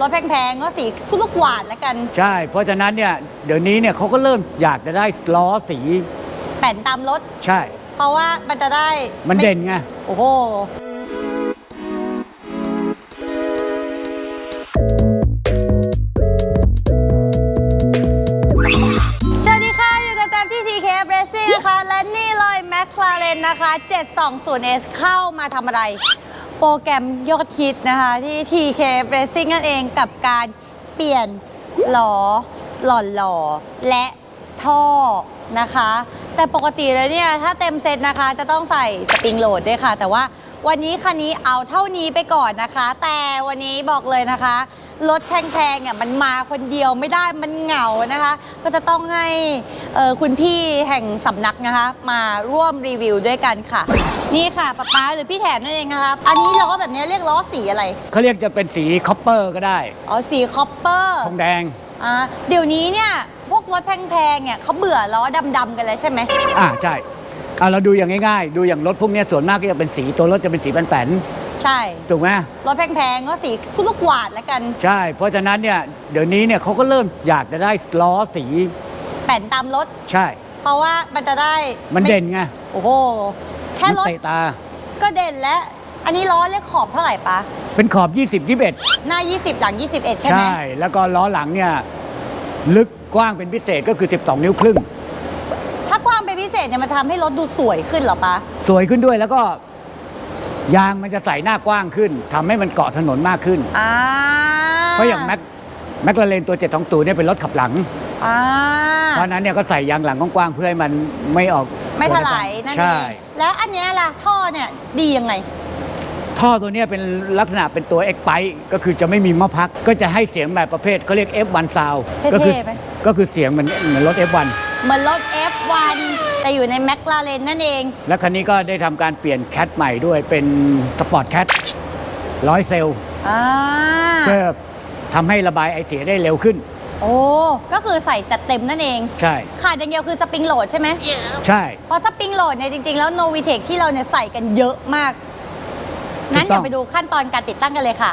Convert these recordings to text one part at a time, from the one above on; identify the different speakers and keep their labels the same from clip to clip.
Speaker 1: รถแพงๆก็สีลูกหวานแล้วกัน
Speaker 2: ใช่ เพราะฉะนั้นเนี่ยเดี๋ยวนี้เนี่ยเขาก็เริ่มอยากจะได้ล้อสี
Speaker 1: แป่นตามรถ
Speaker 2: ใช่
Speaker 1: เพราะว่ามันจะได้
Speaker 2: มัน
Speaker 1: ไเด่
Speaker 2: นไง
Speaker 1: โอ้โหสวัสดีค่ะ อยู่กับแจมที่ TK Racing นะคะ และนี่เลย McLaren นะคะ 720S เข้ามาทำอะไรโป รแกรมยอดฮิตนะคะ ที่ TK Racing นั่นเองกับการเปลี่ยนล้อหล่อหล่อและท่อนะคะ แต่ปกติเลยเนี่ย ถ้าเต็มเซตนะคะ จะต้องใส่สปริงโหลดด้วยค่ะ แต่ว่าวันนี้คันนี้เอาเท่านี้ไปก่อนนะคะ แต่วันนี้บอกเลยนะคะรถแพงๆเนี่ยมันมาคนเดียวไม่ได้มันเหงานะคะ ก็จะต้องให้คุณพี่แห่งสำนักนะคะ มาร่วมรีวิวด้วยกันค่ะ นี่ค่ะป๊าป๊าหรือพี่แถมนั่นเองนะครับ อันนี้ล้อแบบนี้เรียกล้อสีอะไร
Speaker 2: เขาเรียกจะเป็นสีคอปเปอร์ก็ได้
Speaker 1: อ๋อ สีคอปเปอร์
Speaker 2: ทองแดง
Speaker 1: อ่าเดี๋ยวนี้เนี่ย พวกรถแพงๆเนี่ยเขาเบื่อล้อดำๆกันแล้วใช่ไหม
Speaker 2: อ่าใช่เอาเราดูอย่างง่ายๆ ดูอย่างรถพวกเนี้ยส่วนมากก็จะเป็นสีตัวรถจะเป็นสีแป้น
Speaker 1: ใช่
Speaker 2: ๆถูกไหม
Speaker 1: รถแพงๆก็สีลูกหวานแล้วกัน
Speaker 2: ใช่ เพราะฉะนั้นเนี่ยเดี๋ยวนี้เนี่ยเขาก็เริ่มอยากจะได้ล้อสี
Speaker 1: แป่นตามรถ
Speaker 2: ใช่
Speaker 1: เพราะว่ามันจะได้
Speaker 2: มันเด่นไง
Speaker 1: โอ้โห แค่รถ
Speaker 2: มันเตะตา
Speaker 1: ก็เด่นแล้ว อันนี้ล้อเลขขอบเท่าไหร่ปะ
Speaker 2: เป็นขอบ 20 21
Speaker 1: หน้า 20 หลัง 21 ใช่ไหม
Speaker 2: ใช่ แล้วก็ล้อหลังเนี่ย ลึกกว้างเป็นพิเศษก็คือ 12 นิ้วครึ่ง
Speaker 1: ถ้ากว้างเป็นพิเศษเนี่ยมันทำให้รถดูสวยขึ้นเหรอปะ
Speaker 2: สวยขึ้นด้วยแล้วก็ ยางมันจะใส่หน้ากว้างขึ้นทำให้มันเกาะถนนมากขึ้น
Speaker 1: อ่า
Speaker 2: เพราะอย่างแม็กแมคลาเรนตัว7 2ตูเนี่ยเป็นรถขับหลัง
Speaker 1: อ่า
Speaker 2: เพราะฉะนั้นเนี่ยก็ใส่ยางหลังกว้างๆเพื่อให้มันไม่ออก
Speaker 1: ไม่ถลายนั่นเอ
Speaker 2: ใช่
Speaker 1: งแล้วอันเนี้ยล่ะท่อเนี่ยดียังไง
Speaker 2: ท่อตัวเนี้ยเป็นลักษณะเป็นตัว X ไ i ก็คือจะไม่มีมะพัก ก็จะให้เสียงแบบประเภทเขาเรียก F1 sound
Speaker 1: เท่ๆ
Speaker 2: ก็คื
Speaker 1: ไหม
Speaker 2: ก็คือเสียงเหมือนเหมือนรถ F1
Speaker 1: เหมือนรถ F1 แต่อยู่ในแมคลาเรนนั่นเอง
Speaker 2: แล้วคันนี้ก็ได้ทำการเปลี่ยนแคทใหม่ด้วยเป็นสปอร์ตแคทร้อยเซลล์
Speaker 1: อ่า
Speaker 2: เพื่อทำให้ระบายไอเสียได้เร็วขึ้น
Speaker 1: โอ้ ก็คือใส่จัดเต็มนั่นเอง
Speaker 2: ใช่
Speaker 1: ขาดอย่างเดียวคือสปริงโหลดใช่ไหม
Speaker 2: ใช่
Speaker 1: เพราะสปริงโหลดเนี่ยจริงๆ แล้วโนวิเทคที่เราเนี่ยใส่กันเยอะมากงั้นเดี๋ยวไปดูขั้นตอนการติดตั้งกันเลยค่ะ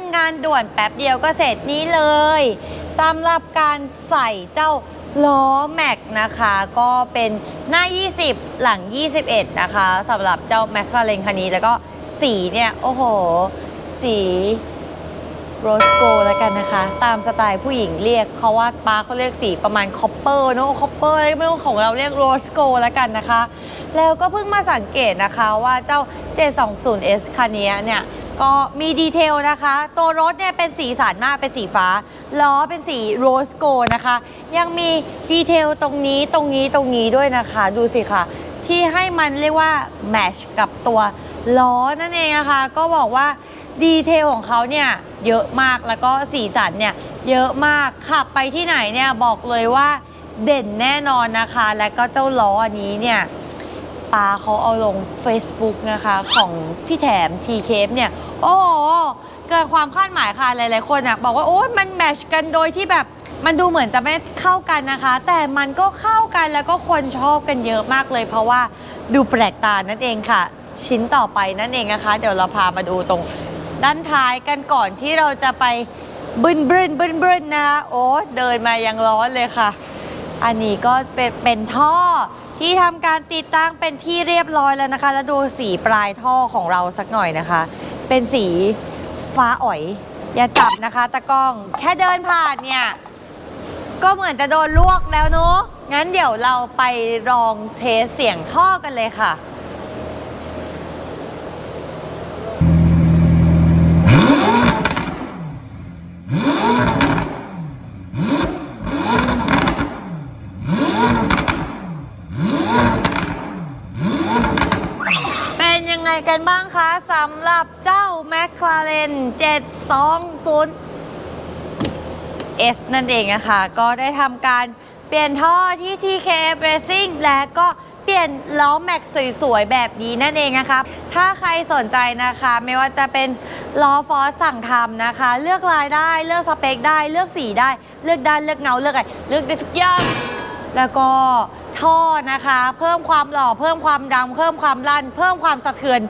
Speaker 1: งงานด่วนแป๊บเดียวก็เสร็จนี้เลยสำหรับการใส่เจ้าล้อแม็กนะคะก็เป็นหน้า 20 หลัง 21 นะคะสำหรับเจ้าแมคลาเรนคันนี้ แล้วก็สีเนี่ย โอ้โห สีโรสโกแล้วกันนะคะ ตามสไตล์ผู้หญิงเรียกเขาว่าป้าเขาเรียกสีประมาณคอปเปอร์เนอะคอปเปอร์ไรไม่รู้ของเราเรียกโรสโกแล้วกันนะคะ แล้วก็เพิ่งมาสังเกตนะคะว่าเจ้า 720S คันนี้เนี่ย ก็มีดีเทลนะคะ ตัวรถเนี่ยเป็นสีสันมากเป็นสีฟ้า ล้อเป็นสีโรสโกนะคะ ยังมีดีเทลตรงนี้ตรงนี้ตรงนี้ด้วยนะคะ ดูสิค่ะ ที่ให้มันเรียกว่าแมชกับตัวล้อนั่นเองนะคะ ก็บอกว่าดีเทลของเขาเนี่ยเยอะมากแล้วก็สีสันเนี่ยเยอะมากขับไปที่ไหนเนี่ยบอกเลยว่าเด่นแน่นอนนะคะ และก็เจ้าล้ออันนี้เนี่ย ปาเขาเอาลง Facebook นะคะของพี่แถม t k เคเนี่ย โอ้โหเกินความคาดหมายค่ะหลายๆคนอะบอกว่า โอ้ยมันแมชกันโดยที่แบบมันดูเหมือนจะไม่เข้ากันนะคะ แต่มันก็เข้ากันแล้วก็คนชอบกันเยอะมากเลย เพราะว่าดูแปลกตานั่นเองค่ะ ชิ้นต่อไปนั่นเองนะคะ เดี๋ยวเราพามาดูตรงด้านท้ายกันก่อนที่เราจะไปบึนบึนบึนบึนนะคะโอ้เดินมายังร้อนเลยค่ะ อันนี้ก็เป็นเป็นท่อที่ทำการติดตั้งเป็นที่เรียบร้อยแล้วนะคะ แล้วดูสีปลายท่อของเราสักหน่อยนะคะ เป็นสีฟ้าอ่อย อย่าจับนะคะตะกล้องแค่เดินผ่านเนี่ย ก็เหมือนจะโดนลวกแล้วเนาะงั้นเดี๋ยวเราไปลองเทสเสียงท่อกันเลยค่ะ ยังไงกันบ้างคะสำหรับเจ้า McLaren 720 S นั่นเองนะคะ ก็ได้ทำการเปลี่ยนท่อที่ TK Racing และก็เปลี่ยนล้อแม็กสวยๆ แบบนี้นั่นเองนะคะ ถ้าใครสนใจนะคะ ไม่ว่าจะเป็นล้อฟอสสั่งทำนะคะ เลือกลายได้เลือกสเปคได้เลือกสีได้ เลือกด้านเลือกเงาเลือกอะไรเลือกได้ทุกอย่างแล้วก็ ท่อนะคะ เพิ่มความหล่อเพิ่มความดังเพิ่มความลั่น เพิ่มความสะเทือน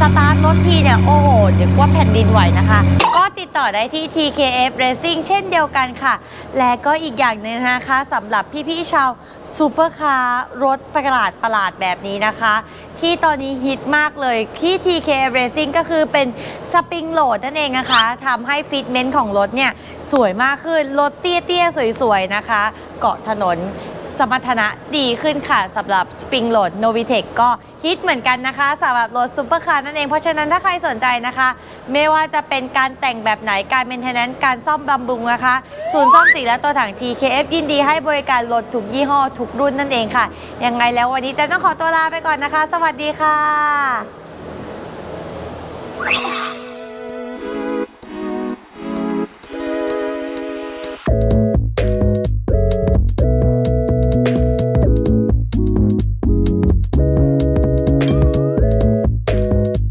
Speaker 1: สตาร์ทรถทีเนี่ย โอ้โหเดี๋ยวว่าแผ่นดินไหวนะคะ ก็ติดต่อได้ที่ TKF Racing เช่นเดียวกันค่ะ และก็อีกอย่างหนึงนะคะสำหรับพี่ๆชาวซูเปอร์คาร์รถประหลาดประหลาดแบบนี้นะคะ ที่ตอนนี้ฮิตมากเลยที่ TKF Racing ก็คือเป็นสปริงโหลดนั่นเองนะคะทำให้ฟิตเมนต์ของรถเนี่ย สวยมากขึ้นรถเตี้ยๆ สวยๆ นะคะ เกาะถนน สมรรถนะดีขึ้นค่ะสำหรับ Spring Road Novitec ก็ฮิตเหมือนกันนะคะสำหรับรถซุปเปอร์คาร์นั่นเอง เพราะฉะนั้นถ้าใครสนใจนะคะ ไม่ว่าจะเป็นการแต่งแบบไหนการเมนเทนแนนซ์การซ่อมบำรุงนะคะ ศูนย์ซ่อมสีและตัวถัง TKF ยินดีให้บริการรถทุกยี่ห้อทุกรุ่นนั่นเองค่ะ ยังไงแล้ววันนี้จะต้องขอตัวลาไปก่อนนะคะ สวัสดีค่ะ